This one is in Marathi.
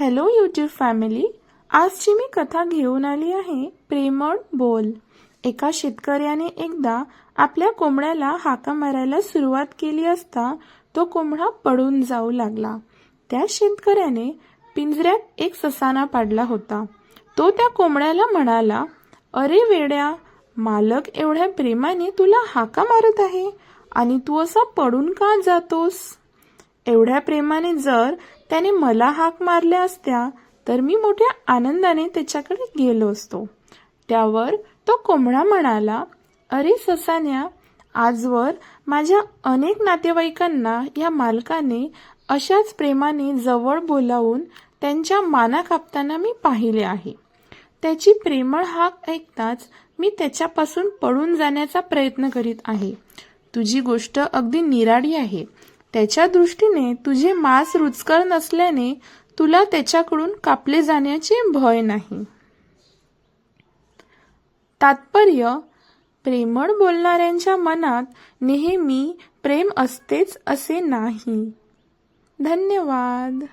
हॅलो यूट्यूब फॅमिली आजची मी कथा घेऊन आली आहे प्रेमळ बोल. एका शेतकऱ्याने एकदा आपल्या कोंबड्याला हाका मारायला सुरुवात केली असता तो कोंबडा पडून जाऊ लागला. त्या शेतकऱ्याने पिंजऱ्यात एक ससाना पाडला होता. तो त्या कोंबड्याला म्हणाला अरे वेड्या मालक एवढ्या प्रेमाने तुला हाका मारत आहे आणि तू असा पडून का जातोस? एवढ्या प्रेमाने जर त्याने मला हाक मारल्या असत्या तर मी मोठ्या आनंदाने त्याच्याकडे गेलो असतो. त्यावर तो कोंबडा म्हणाला अरे ससान्या आजवर माझ्या अनेक नातेवाईकांना या मालकाने अशाच प्रेमाने जवळ बोलावून त्यांच्या माना कापताना मी पाहिले आहे. त्याची प्रेमळ हाक ऐकताच मी त्याच्यापासून पळून जाण्याचा प्रयत्न करीत आहे. तुझी गोष्ट अगदी निराळी आहे. त्याच्या दृष्टीने तुझे मांस रुचकर नसल्याने तुला त्याच्याकडून कापले जाण्याचे भय नाही. तात्पर्य प्रेमळ बोलणाऱ्यांच्या मनात नेहमी प्रेम असतेच असे नाही. धन्यवाद.